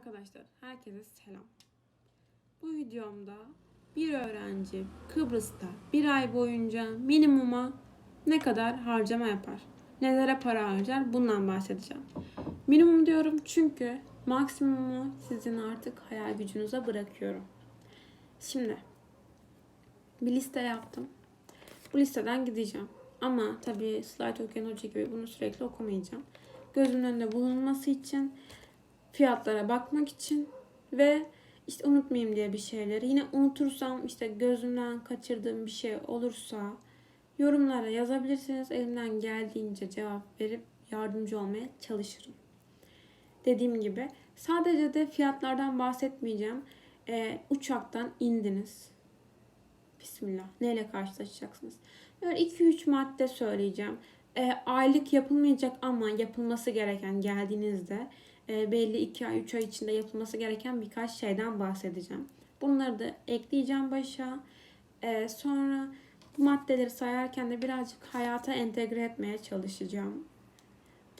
Arkadaşlar herkese selam. Bu videomda bir öğrenci Kıbrıs'ta bir ay boyunca minimuma ne kadar harcama yapar? Nelere para harcar? Bundan bahsedeceğim. Minimum diyorum çünkü maksimumu sizin artık hayal gücünüze bırakıyorum. Şimdi bir liste yaptım. Bu listeden gideceğim. Ama tabii slide okuyan hoca gibi bunu sürekli okumayacağım. Gözümün önünde bulunması için fiyatlara bakmak için ve işte unutmayayım diye bir şeyleri. Yine unutursam işte gözümden kaçırdığım bir şey olursa yorumlara yazabilirsiniz. Elimden geldiğince cevap verip yardımcı olmaya çalışırım. Dediğim gibi sadece de fiyatlardan bahsetmeyeceğim. Ee, uçaktan indiniz. Bismillah. Neyle karşılaşacaksınız? Böyle 2-3 madde söyleyeceğim. Ee, aylık yapılmayacak ama yapılması gereken geldiğinizde belli 2 ay 3 ay içinde yapılması gereken birkaç şeyden bahsedeceğim. Bunları da ekleyeceğim başa. E, sonra bu maddeleri sayarken de birazcık hayata entegre etmeye çalışacağım.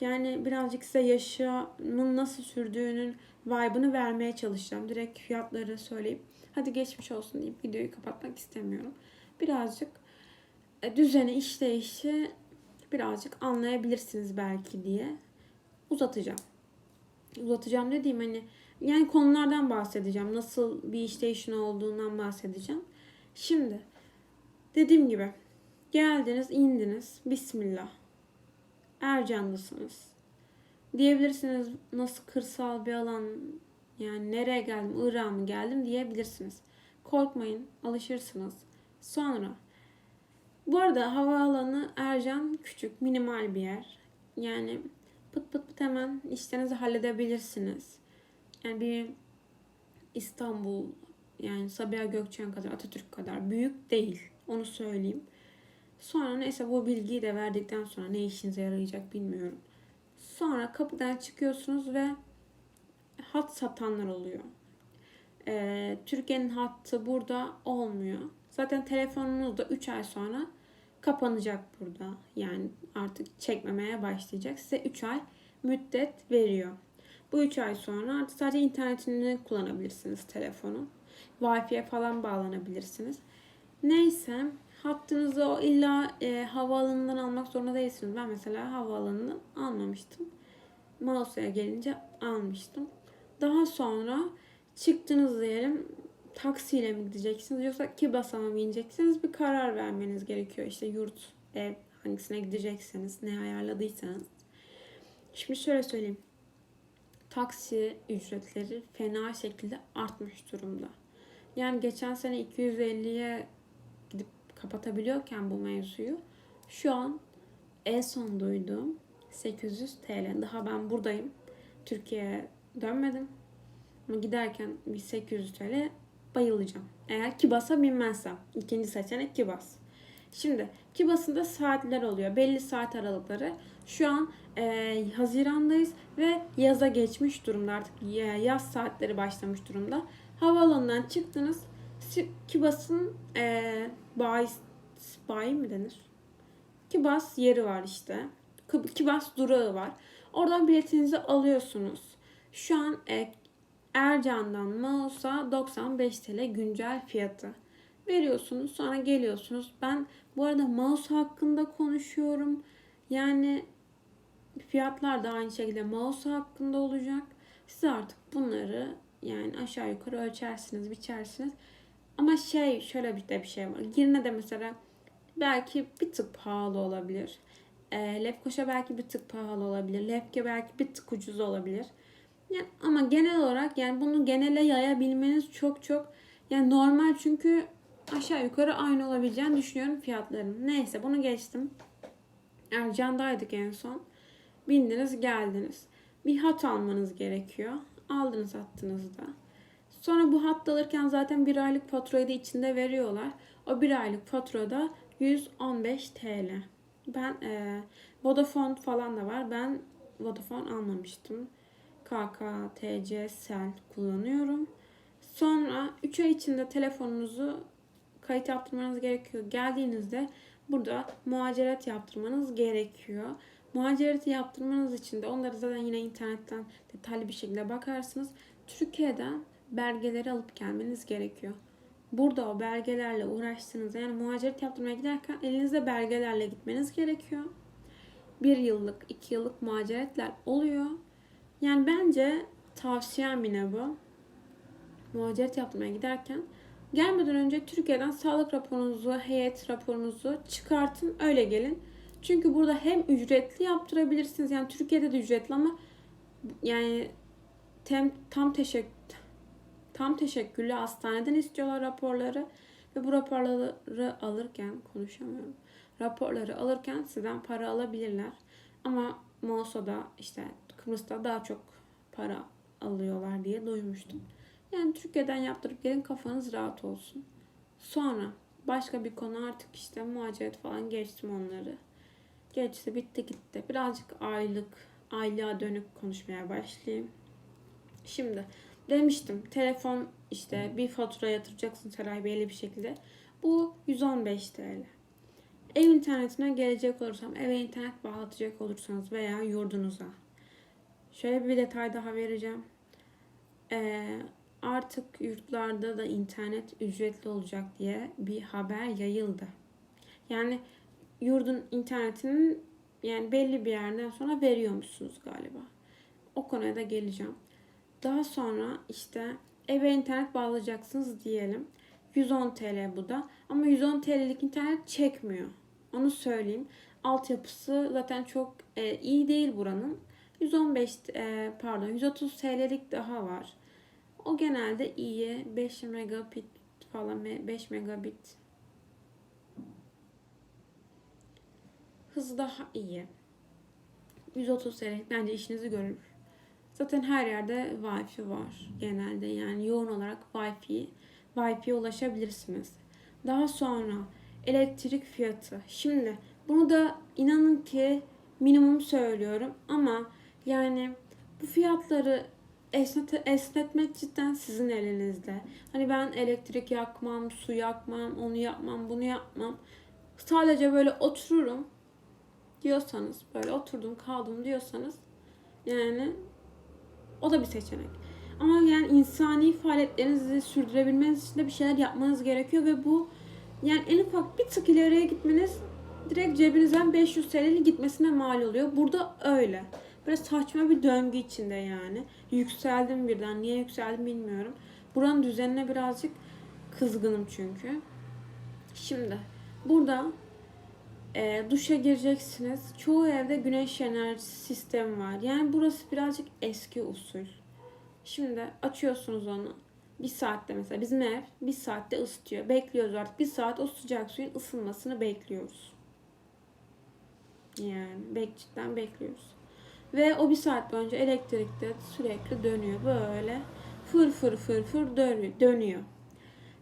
Yani birazcık size yaşamın nasıl sürdüğünün vibe'ını vermeye çalışacağım. Direkt fiyatları söyleyip hadi geçmiş olsun deyip videoyu kapatmak istemiyorum. Birazcık e, düzeni, işleyişi birazcık anlayabilirsiniz belki diye uzatacağım uzatacağım dediğim hani yani konulardan bahsedeceğim. Nasıl bir işleyişin olduğundan bahsedeceğim. Şimdi dediğim gibi geldiniz, indiniz. Bismillah. Ercan'dasınız. Diyebilirsiniz nasıl kırsal bir alan yani nereye geldim, Irak'a mı geldim diyebilirsiniz. Korkmayın, alışırsınız. Sonra bu arada havaalanı Ercan küçük, minimal bir yer. Yani pıt pıt pıt hemen işlerinizi halledebilirsiniz. Yani bir İstanbul yani Sabiha Gökçen kadar Atatürk kadar büyük değil. Onu söyleyeyim. Sonra neyse bu bilgiyi de verdikten sonra ne işinize yarayacak bilmiyorum. Sonra kapıdan çıkıyorsunuz ve hat satanlar oluyor. Ee, Türkiye'nin hattı burada olmuyor. Zaten telefonunuz da 3 ay sonra kapanacak burada. Yani artık çekmemeye başlayacak. Size 3 ay müddet veriyor. Bu 3 ay sonra artık sadece internetini kullanabilirsiniz telefonu. Wi-Fi'ye falan bağlanabilirsiniz. Neyse hattınızı o illa e, havaalanından almak zorunda değilsiniz. Ben mesela havaalanından almamıştım. Mouse'ya gelince almıştım. Daha sonra çıktınız diyelim taksiyle mi gideceksiniz yoksa Kibas'a mı bineceksiniz bir karar vermeniz gerekiyor. İşte yurt, ev hangisine gidecekseniz, ne ayarladıysanız. Şimdi şöyle söyleyeyim. Taksi ücretleri fena şekilde artmış durumda. Yani geçen sene 250'ye gidip kapatabiliyorken bu mevzuyu şu an en son duyduğum 800 TL. Daha ben buradayım. Türkiye'ye dönmedim. Ama giderken bir 800 TL bayılacağım. Eğer Kibas'a binmezsem. ikinci seçenek Kibas. Şimdi Kibas'ın saatler oluyor. Belli saat aralıkları. Şu an e, Haziran'dayız ve yaza geçmiş durumda artık yaz saatleri başlamış durumda. Havaalanından çıktınız. Kibas'ın e, bayi, bayi mi denir? Kibas yeri var işte. Kibas durağı var. Oradan biletinizi alıyorsunuz. Şu an e, Ercan'dan Mausa 95 TL güncel fiyatı. Veriyorsunuz sonra geliyorsunuz. Ben bu arada mouse hakkında konuşuyorum. Yani fiyatlar da aynı şekilde mouse hakkında olacak. Siz artık bunları yani aşağı yukarı ölçersiniz, biçersiniz. Ama şey şöyle bir de bir şey var. Girne de mesela belki bir tık pahalı olabilir. E, Lefkoşa belki bir tık pahalı olabilir. Lefke belki bir tık ucuz olabilir. Yani ama genel olarak yani bunu genele yayabilmeniz çok çok yani normal çünkü aşağı yukarı aynı olabileceğini düşünüyorum fiyatların. Neyse bunu geçtim. Ercan'daydık en son. Bindiniz geldiniz. Bir hat almanız gerekiyor. Aldınız hattınızda. Sonra bu hat alırken zaten bir aylık faturayı da içinde veriyorlar. O bir aylık faturada 115 TL. Ben e, Vodafone falan da var. Ben Vodafone almamıştım. KK, TC, Sel kullanıyorum. Sonra 3 ay içinde telefonunuzu kayıt yaptırmanız gerekiyor. Geldiğinizde burada muhaciret yaptırmanız gerekiyor. Muhacereti yaptırmanız için de onları zaten yine internetten detaylı bir şekilde bakarsınız. Türkiye'den belgeleri alıp gelmeniz gerekiyor. Burada o belgelerle uğraştığınızda yani muhaceret yaptırmaya giderken elinizde belgelerle gitmeniz gerekiyor. Bir yıllık, iki yıllık muhaceretler oluyor. Yani bence tavsiyem yine bu. Muhaceret yaptırmaya giderken gelmeden önce Türkiye'den sağlık raporunuzu, heyet raporunuzu çıkartın öyle gelin. Çünkü burada hem ücretli yaptırabilirsiniz. Yani Türkiye'de de ücretli ama yani tem, tam teşekkür tam teşekküllü hastaneden istiyorlar raporları ve bu raporları alırken konuşamıyorum. Raporları alırken sizden para alabilirler. Ama Mosso'da işte Kıbrıs'ta daha çok para alıyorlar diye duymuştum. Yani Türkiye'den yaptırıp gelin kafanız rahat olsun. Sonra başka bir konu artık işte muhaceret falan geçtim onları. Geçti bitti gitti. Birazcık aylık, aylığa dönük konuşmaya başlayayım. Şimdi demiştim telefon işte bir fatura yatıracaksın Seray belli bir şekilde. Bu 115 TL. Ev internetine gelecek olursam eve internet bağlatacak olursanız veya yurdunuza. Şöyle bir detay daha vereceğim. Ee, artık yurtlarda da internet ücretli olacak diye bir haber yayıldı. Yani yurdun internetinin yani belli bir yerden sonra veriyormuşsunuz galiba. O konuya da geleceğim. Daha sonra işte eve internet bağlayacaksınız diyelim. 110 TL bu da. Ama 110 TL'lik internet çekmiyor. Onu söyleyeyim. Altyapısı zaten çok e, iyi değil buranın. 115 e, pardon 130 TL'lik daha var. O genelde iyi. 5 megabit falan 5 megabit hızı daha iyi. 130 TL'lik bence işinizi görür. Zaten her yerde Wi-Fi var genelde yani yoğun olarak Wi-Fi Wi-Fi'ye ulaşabilirsiniz. Daha sonra elektrik fiyatı. Şimdi bunu da inanın ki minimum söylüyorum ama yani bu fiyatları esnet, esnetmek cidden sizin elinizde. Hani ben elektrik yakmam, su yakmam, onu yapmam, bunu yapmam. Sadece böyle otururum diyorsanız, böyle oturdum kaldım diyorsanız yani o da bir seçenek. Ama yani insani faaliyetlerinizi sürdürebilmeniz için de bir şeyler yapmanız gerekiyor ve bu yani en ufak bir tık ileriye gitmeniz direkt cebinizden 500 TL'nin gitmesine mal oluyor. Burada öyle. Böyle saçma bir döngü içinde yani. Yükseldim birden. Niye yükseldim bilmiyorum. Buranın düzenine birazcık kızgınım çünkü. Şimdi burada e, duşa gireceksiniz. Çoğu evde güneş enerjisi sistemi var. Yani burası birazcık eski usul. Şimdi açıyorsunuz onu. Bir saatte mesela bizim ev bir saatte ısıtıyor. Bekliyoruz artık. Bir saat o sıcak suyun ısınmasını bekliyoruz. Yani bek cidden bekliyoruz. Ve o bir saat boyunca elektrikte sürekli dönüyor. Böyle fır fır fır fır dönüyor.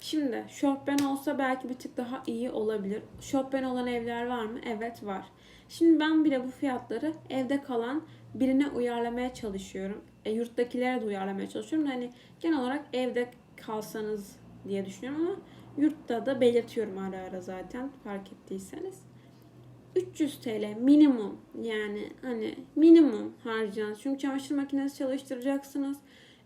Şimdi şofben olsa belki bir tık daha iyi olabilir. Şofben olan evler var mı? Evet var. Şimdi ben bile bu fiyatları evde kalan birine uyarlamaya çalışıyorum. E, yurttakilere de uyarlamaya çalışıyorum. Hani genel olarak evde kalsanız diye düşünüyorum ama yurtta da belirtiyorum ara ara zaten fark ettiyseniz. 300 TL minimum yani hani minimum harcayacağınız. Çünkü çamaşır makinesi çalıştıracaksınız.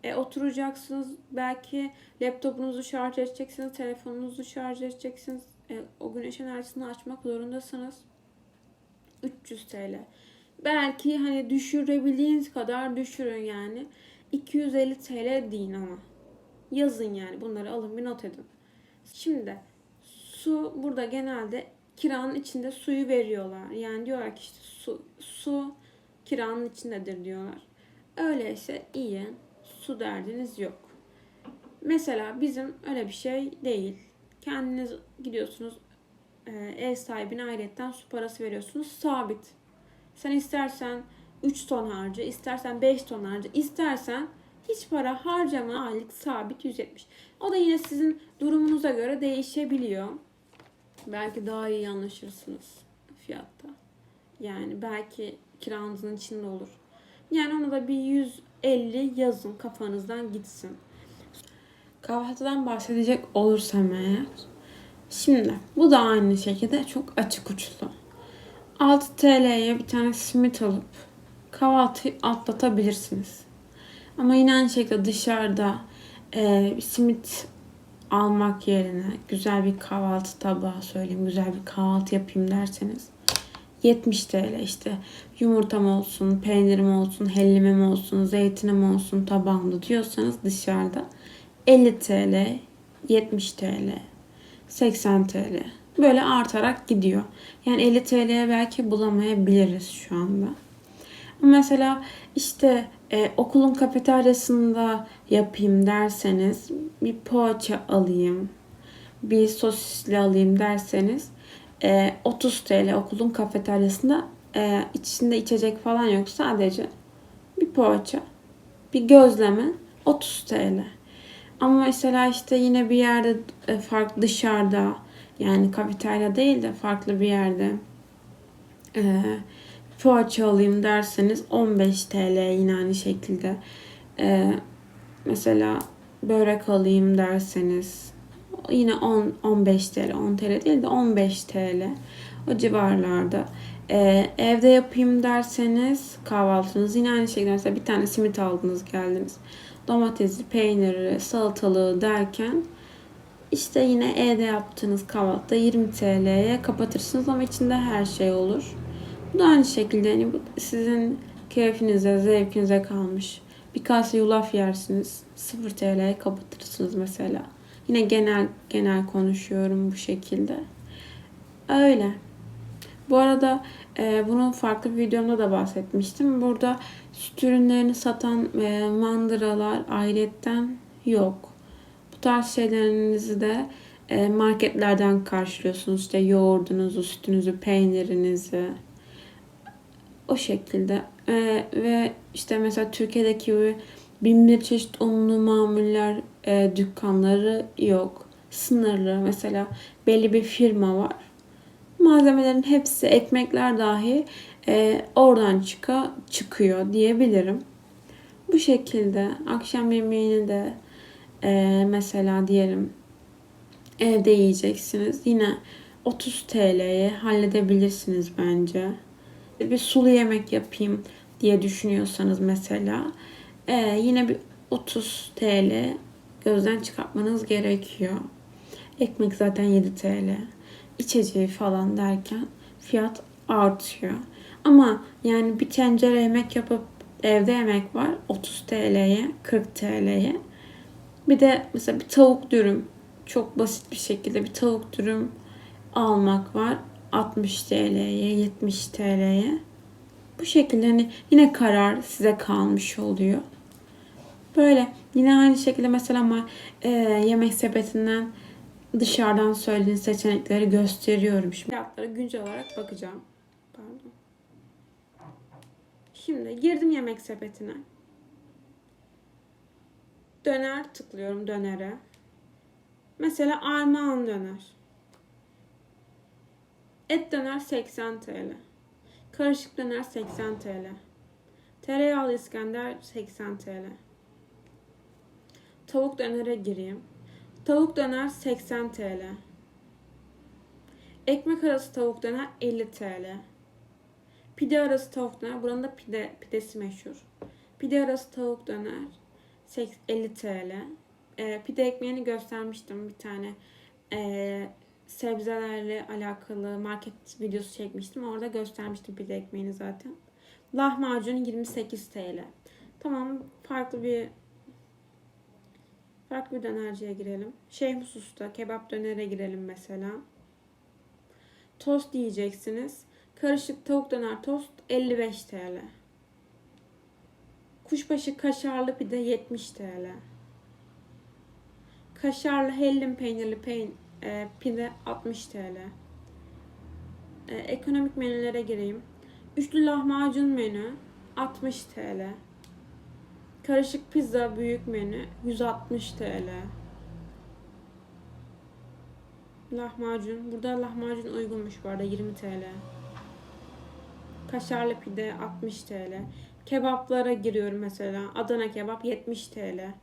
E, oturacaksınız. Belki laptopunuzu şarj edeceksiniz. Telefonunuzu şarj edeceksiniz. E, o güneş enerjisini açmak zorundasınız. 300 TL. Belki hani düşürebildiğiniz kadar düşürün yani. 250 TL deyin ama. Yazın yani. Bunları alın bir not edin. Şimdi su burada genelde kiranın içinde suyu veriyorlar. Yani diyorlar ki işte su, su kiranın içindedir diyorlar. Öyleyse iyi. Su derdiniz yok. Mesela bizim öyle bir şey değil. Kendiniz gidiyorsunuz e, ev sahibine ayrıyetten su parası veriyorsunuz. Sabit. Sen istersen 3 ton harca, istersen 5 ton harca, istersen hiç para harcama aylık sabit 170. O da yine sizin durumunuza göre değişebiliyor. Belki daha iyi anlaşırsınız fiyatta. Yani belki kiranızın içinde olur. Yani onu da bir 150 yazın kafanızdan gitsin. Kahvaltıdan bahsedecek olursam eğer. Şimdi bu da aynı şekilde çok açık uçlu. 6 TL'ye bir tane simit alıp kahvaltı atlatabilirsiniz. Ama yine aynı şekilde dışarıda e, simit almak yerine güzel bir kahvaltı tabağı söyleyeyim, güzel bir kahvaltı yapayım derseniz 70 TL işte yumurtam olsun, peynirim olsun, hellimim olsun, zeytinim olsun tabağımda diyorsanız dışarıda 50 TL, 70 TL, 80 TL böyle artarak gidiyor. Yani 50 TL'ye belki bulamayabiliriz şu anda. Mesela işte e, okulun kafeteryasında yapayım derseniz bir poğaça alayım, bir sosisli alayım derseniz e, 30 TL okulun kafeteryasında e, içinde içecek falan yok sadece bir poğaça, bir gözleme 30 TL. Ama mesela işte yine bir yerde e, farklı dışarıda yani kafeterya değil de farklı bir yerde e, poğaça alayım derseniz 15 TL yine aynı şekilde. E, mesela börek alayım derseniz yine 10 15 TL 10 TL değil de 15 TL o civarlarda. Ee, evde yapayım derseniz kahvaltınız yine aynı şekilde mesela bir tane simit aldınız geldiniz. Domatesi, peyniri, salatalığı derken işte yine evde yaptığınız kahvaltıda 20 TL'ye kapatırsınız ama içinde her şey olur. Bu da aynı şekilde yani bu sizin keyfinize, zevkinize kalmış. Bir kase yulaf yersiniz. 0 TL'ye kapatırsınız mesela. Yine genel genel konuşuyorum bu şekilde. Öyle. Bu arada e, bunun farklı bir videomda da bahsetmiştim. Burada süt ürünlerini satan e, mandıralar ayrıyetten yok. Bu tarz şeylerinizi de e, marketlerden karşılıyorsunuz. İşte yoğurdunuzu, sütünüzü, peynirinizi. O şekilde. E, ve işte mesela Türkiye'deki bin bir çeşit unlu mamuller e, dükkanları yok. Sınırlı. Mesela belli bir firma var. Malzemelerin hepsi, ekmekler dahi e, oradan çıka, çıkıyor diyebilirim. Bu şekilde akşam yemeğini de e, mesela diyelim evde yiyeceksiniz. Yine 30 TL'ye halledebilirsiniz bence. Bir sulu yemek yapayım diye düşünüyorsanız mesela e, yine bir 30 TL gözden çıkartmanız gerekiyor. Ekmek zaten 7 TL. İçeceği falan derken fiyat artıyor. Ama yani bir tencere yemek yapıp evde yemek var 30 TL'ye, 40 TL'ye. Bir de mesela bir tavuk dürüm çok basit bir şekilde bir tavuk dürüm almak var 60 TL'ye, 70 TL'ye. Bu şekilde hani yine karar size kalmış oluyor. Böyle yine aynı şekilde mesela ama e, yemek sepetinden dışarıdan söylediğin seçenekleri gösteriyorum. Şimdi fiyatlara güncel olarak bakacağım. Pardon. Şimdi girdim yemek sepetine. Döner tıklıyorum dönere. Mesela armağan döner. Et döner 80 TL. Karışık döner 80 TL. Tereyağlı İskender 80 TL. Tavuk dönere gireyim. Tavuk döner 80 TL. Ekmek arası tavuk döner 50 TL. Pide arası tavuk döner. Buranın da pide, pidesi meşhur. Pide arası tavuk döner 50 TL. E, pide ekmeğini göstermiştim bir tane. E, sebzelerle alakalı market videosu çekmiştim. Orada göstermiştim pide ekmeğini zaten. Lahmacun 28 TL. Tamam farklı bir farklı bir dönerciye girelim. Şeyh Musus'ta kebap dönere girelim mesela. Tost yiyeceksiniz. Karışık tavuk döner tost 55 TL. Kuşbaşı kaşarlı pide 70 TL. Kaşarlı hellim peynirli peyn e, pide 60 TL. E, ekonomik menülere gireyim. Üçlü lahmacun menü 60 TL. Karışık pizza büyük menü 160 TL. Lahmacun. Burada lahmacun uygunmuş bu arada 20 TL. Kaşarlı pide 60 TL. Kebaplara giriyorum mesela. Adana kebap 70 TL.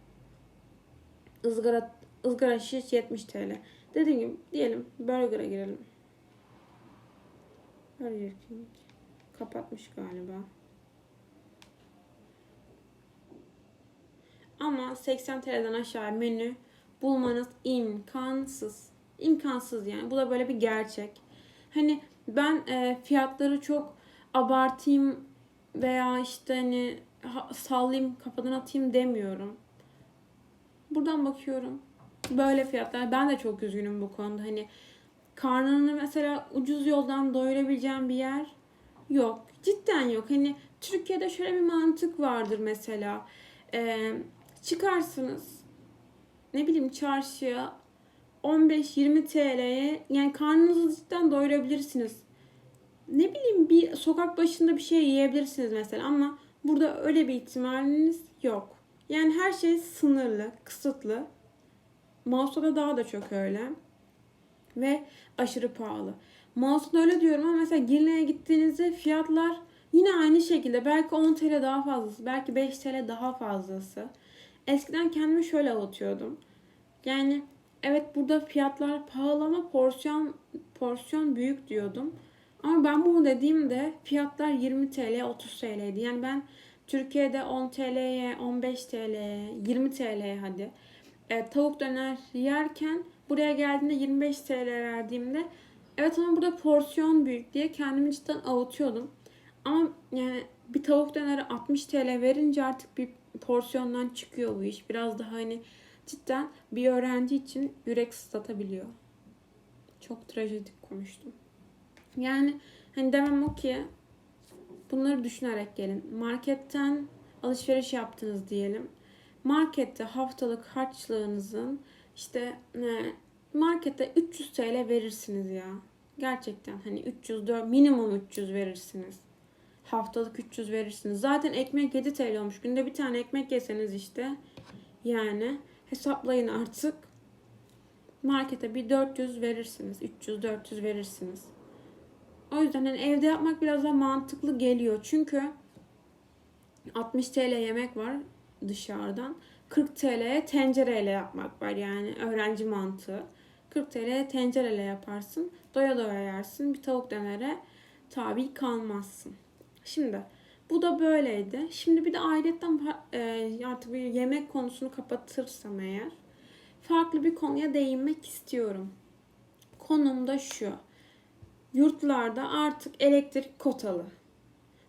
Izgara, ızgara şiş 70 TL. Dediğim gibi diyelim burger'a girelim. Burger King. Kapatmış galiba. Ama 80 TL'den aşağı menü bulmanız imkansız. İmkansız yani. Bu da böyle bir gerçek. Hani ben e, fiyatları çok abartayım veya işte hani ha- sallayayım kafadan atayım demiyorum. Buradan bakıyorum. Böyle fiyatlar. Ben de çok üzgünüm bu konuda. Hani karnını mesela ucuz yoldan doyurabileceğim bir yer yok. Cidden yok. Hani Türkiye'de şöyle bir mantık vardır mesela. Ee, çıkarsınız ne bileyim çarşıya 15-20 TL'ye yani karnınızı cidden doyurabilirsiniz. Ne bileyim bir sokak başında bir şey yiyebilirsiniz mesela ama burada öyle bir ihtimaliniz yok. Yani her şey sınırlı, kısıtlı. Mouse'da daha da çok öyle. Ve aşırı pahalı. Mouse'da öyle diyorum ama mesela Girne'ye gittiğinizde fiyatlar yine aynı şekilde. Belki 10 TL daha fazlası, belki 5 TL daha fazlası. Eskiden kendimi şöyle avutuyordum. Yani evet burada fiyatlar pahalı ama porsiyon porsiyon büyük diyordum. Ama ben bunu dediğimde fiyatlar 20 TL, 30 TL'ydi. Yani ben Türkiye'de 10 TL'ye, 15 TL'ye, 20 TL'ye hadi e, tavuk döner yerken buraya geldiğinde 25 TL verdiğimde evet ama burada porsiyon büyük diye kendimi cidden avutuyordum. Ama yani bir tavuk döneri 60 TL verince artık bir porsiyondan çıkıyor bu iş. Biraz daha hani cidden bir öğrenci için yürek sızlatabiliyor. Çok trajedik konuştum. Yani hani demem o ki bunları düşünerek gelin. Marketten alışveriş yaptınız diyelim. Markette haftalık harçlığınızın işte ne, markette 300 TL verirsiniz ya. Gerçekten hani 300 4 minimum 300 verirsiniz. Haftalık 300 verirsiniz. Zaten ekmek 7 TL olmuş. Günde bir tane ekmek yeseniz işte yani hesaplayın artık. Markete bir 400 verirsiniz. 300 400 verirsiniz. O yüzden hani evde yapmak biraz daha mantıklı geliyor. Çünkü 60 TL yemek var dışarıdan. 40 TL'ye tencereyle yapmak var yani öğrenci mantığı. 40 TL'ye tencereyle yaparsın. Doya doya yersin. Bir tavuk dönere tabi kalmazsın. Şimdi bu da böyleydi. Şimdi bir de ayrıyetten e, artık bir yemek konusunu kapatırsam eğer farklı bir konuya değinmek istiyorum. Konum da şu. Yurtlarda artık elektrik kotalı.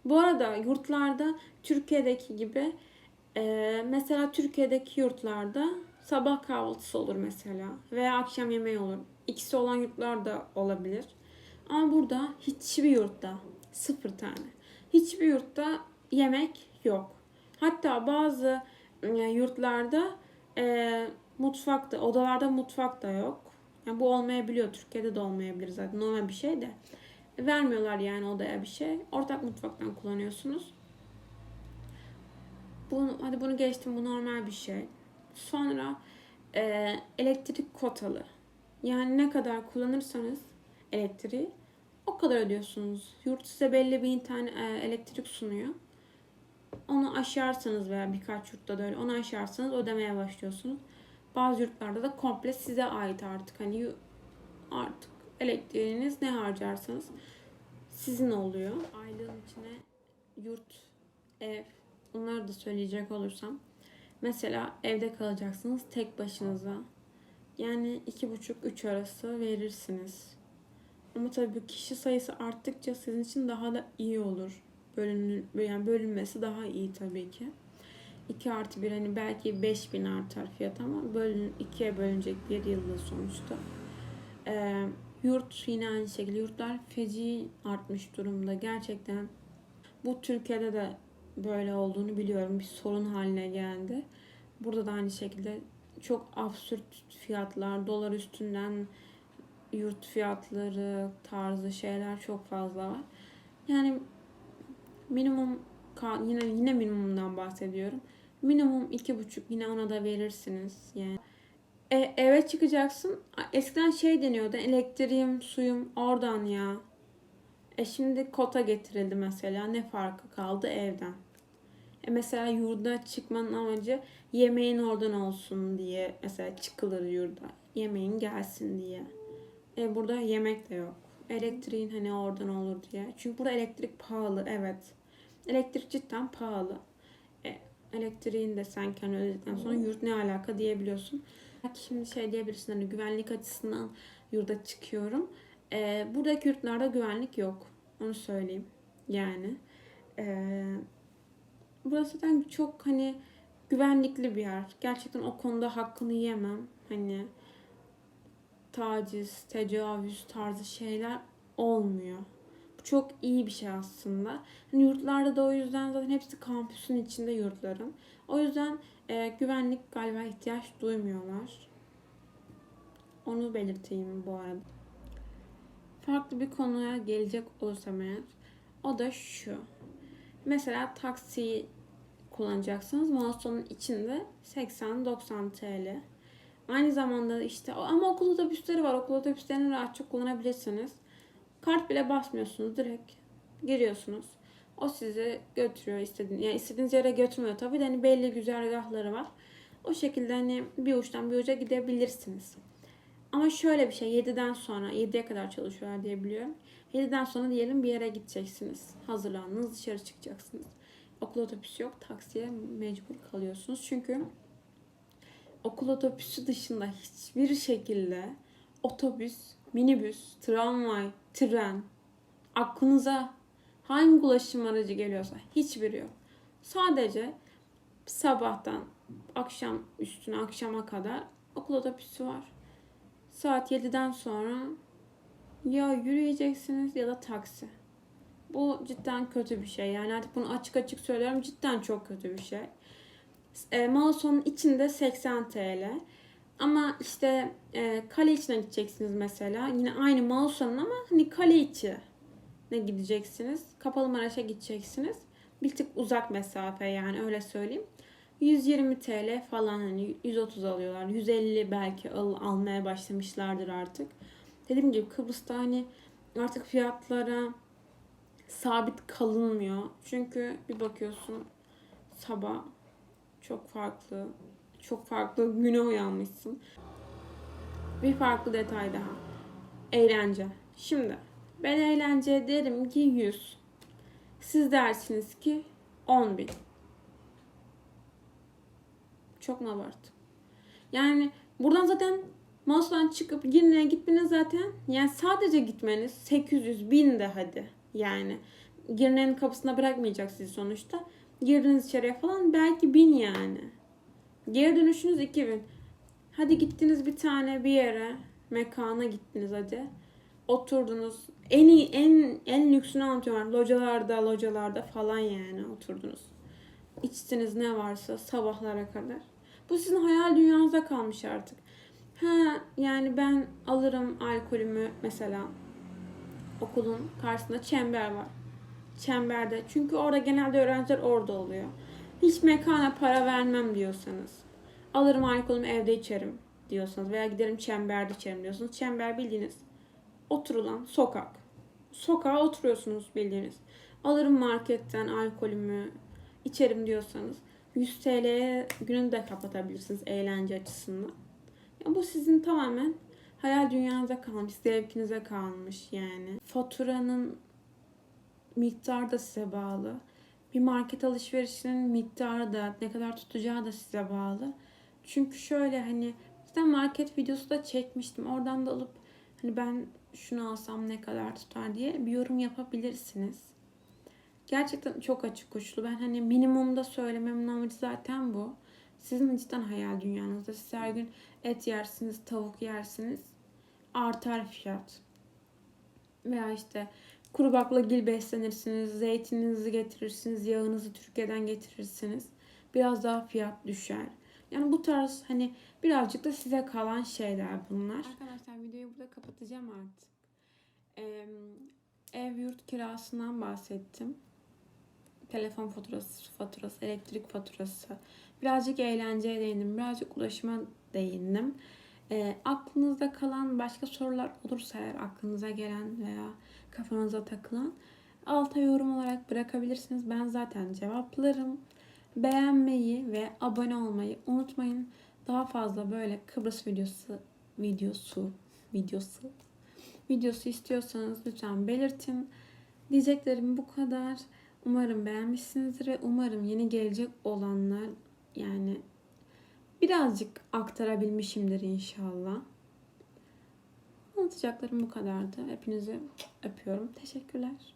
Bu arada yurtlarda Türkiye'deki gibi e, mesela Türkiye'deki yurtlarda sabah kahvaltısı olur mesela veya akşam yemeği olur. İkisi olan yurtlar da olabilir. Ama burada hiçbir yurtta sıfır tane. Hiçbir yurtta yemek yok. Hatta bazı e, yurtlarda e, mutfakta, odalarda mutfak da yok. Yani bu olmayabiliyor. Türkiye'de de olmayabilir zaten. Normal bir şey de. Vermiyorlar yani odaya bir şey. Ortak mutfaktan kullanıyorsunuz. Bunu, hadi bunu geçtim. Bu normal bir şey. Sonra e, elektrik kotalı. Yani ne kadar kullanırsanız elektriği o kadar ödüyorsunuz. Yurt size belli bir internet e, elektrik sunuyor. Onu aşarsanız veya birkaç yurtta da öyle onu aşarsanız ödemeye başlıyorsunuz. Bazı yurtlarda da komple size ait artık. Hani artık elektriğiniz ne harcarsanız sizin oluyor. Aylığın içine yurt, ev bunları da söyleyecek olursam. Mesela evde kalacaksınız tek başınıza. Yani iki buçuk üç arası verirsiniz. Ama tabii bu kişi sayısı arttıkça sizin için daha da iyi olur. Bölün, yani bölünmesi daha iyi tabii ki. 2 artı 1 hani belki 5000 artar fiyat ama bölün, ikiye bölünecek bir yılda sonuçta. Ee, yurt yine aynı şekilde yurtlar feci artmış durumda. Gerçekten bu Türkiye'de de böyle olduğunu biliyorum. Bir sorun haline geldi. Burada da aynı şekilde çok absürt fiyatlar, dolar üstünden yurt fiyatları tarzı şeyler çok fazla var. Yani minimum yine yine minimumdan bahsediyorum. Minimum iki buçuk yine ona da verirsiniz yani. E, eve çıkacaksın. Eskiden şey deniyordu. Elektriğim, suyum oradan ya. E şimdi kota getirildi mesela. Ne farkı kaldı evden? E mesela yurda çıkmanın amacı yemeğin oradan olsun diye. Mesela çıkılır yurda. Yemeğin gelsin diye. E burada yemek de yok. Elektriğin hani oradan olur diye. Çünkü burada elektrik pahalı evet. Elektrik cidden pahalı. E, elektriğin de sen kendi ödedikten sonra yurt ne alaka diyebiliyorsun. Şimdi şey diyebilirsin hani güvenlik açısından yurda çıkıyorum. E, buradaki yurtlarda güvenlik yok. Onu söyleyeyim. Yani. E, burası zaten çok hani güvenlikli bir yer. Gerçekten o konuda hakkını yemem. Hani taciz, tecavüz tarzı şeyler olmuyor. Bu çok iyi bir şey aslında. Hani yurtlarda da o yüzden zaten hepsi kampüsün içinde yurtların. O yüzden e, güvenlik galiba ihtiyaç duymuyorlar. Onu belirteyim bu arada. Farklı bir konuya gelecek olursam eğer o da şu. Mesela taksi kullanacaksınız. Mouse'un içinde 80-90 TL. Aynı zamanda işte ama okul otobüsleri var. Okul otobüslerini rahatça kullanabilirsiniz. Kart bile basmıyorsunuz. Direkt giriyorsunuz. O sizi götürüyor istediğiniz, yani istediğiniz yere götürmüyor tabii de hani belli güzergahları var. O şekilde hani bir uçtan bir uca gidebilirsiniz. Ama şöyle bir şey 7'den sonra 7'ye kadar çalışıyorlar diye biliyorum. 7'den sonra diyelim bir yere gideceksiniz. Hazırlandınız dışarı çıkacaksınız. Okul otobüsü yok. Taksiye mecbur kalıyorsunuz. Çünkü okul otobüsü dışında hiçbir şekilde otobüs, minibüs, tramvay, tren aklınıza hangi ulaşım aracı geliyorsa hiçbiri yok. Sadece sabahtan akşam üstüne akşama kadar okul otobüsü var. Saat 7'den sonra ya yürüyeceksiniz ya da taksi. Bu cidden kötü bir şey. Yani artık bunu açık açık söylüyorum. Cidden çok kötü bir şey. E, Mauso'nun içinde 80 TL. Ama işte e, kale içine gideceksiniz mesela. Yine aynı Mauso'nun ama hani kale içi ne gideceksiniz. Kapalı Maraş'a gideceksiniz. Bir tık uzak mesafe yani öyle söyleyeyim. 120 TL falan hani 130 alıyorlar. 150 belki al, almaya başlamışlardır artık. Dediğim gibi Kıbrıs'ta hani artık fiyatlara sabit kalınmıyor. Çünkü bir bakıyorsun sabah çok farklı, çok farklı güne uyanmışsın. Bir farklı detay daha. Eğlence. Şimdi ben eğlence derim ki 100. Siz dersiniz ki 10 bin. Çok mu abarttım? Yani buradan zaten Mouse'dan çıkıp Girne'ye gitmeniz zaten yani sadece gitmeniz 800 bin de hadi. Yani Girne'nin kapısına bırakmayacak sizi sonuçta. Girdiniz içeriye falan belki bin yani. Geri dönüşünüz 2000. Hadi gittiniz bir tane bir yere mekana gittiniz hadi. Oturdunuz. En iyi en en lüksünü anlatıyorum. Localarda, localarda falan yani oturdunuz. İçtiniz ne varsa sabahlara kadar. Bu sizin hayal dünyanıza kalmış artık. Ha yani ben alırım alkolümü mesela okulun karşısında çember var. Çemberde. Çünkü orada genelde öğrenciler orada oluyor. Hiç mekana para vermem diyorsanız. Alırım alkolümü evde içerim diyorsanız veya giderim çemberde içerim diyorsanız. Çember bildiğiniz oturulan sokak. Sokağa oturuyorsunuz bildiğiniz. Alırım marketten alkolümü içerim diyorsanız 100 TL'ye gününü de kapatabilirsiniz eğlence açısından. Bu sizin tamamen hayal dünyanıza kalmış, zevkinize kalmış yani. Faturanın miktarı da size bağlı. Bir market alışverişinin miktarı da ne kadar tutacağı da size bağlı. Çünkü şöyle hani işte market videosu da çekmiştim. Oradan da alıp hani ben şunu alsam ne kadar tutar diye bir yorum yapabilirsiniz. Gerçekten çok açık uçlu. Ben hani minimumda söylememin amacı zaten bu. Sizin cidden hayal dünyanızda. Siz her gün et yersiniz, tavuk yersiniz. Artar fiyat. Veya işte kuru baklagil beslenirsiniz, zeytininizi getirirsiniz, yağınızı Türkiye'den getirirsiniz. Biraz daha fiyat düşer. Yani bu tarz hani birazcık da size kalan şeyler bunlar. Arkadaşlar videoyu burada kapatacağım artık. Ee, ev yurt kirasından bahsettim. Telefon faturası, su faturası, elektrik faturası. Birazcık eğlenceye değindim. Birazcık ulaşıma değindim. E, aklınızda kalan başka sorular olursa eğer aklınıza gelen veya kafanıza takılan alta yorum olarak bırakabilirsiniz. Ben zaten cevaplarım. Beğenmeyi ve abone olmayı unutmayın. Daha fazla böyle Kıbrıs videosu videosu videosu videosu istiyorsanız lütfen belirtin. Diyeceklerim bu kadar. Umarım beğenmişsinizdir ve umarım yeni gelecek olanlar yani birazcık aktarabilmişimdir inşallah. Anlatacaklarım bu kadardı. Hepinizi öpüyorum. Teşekkürler.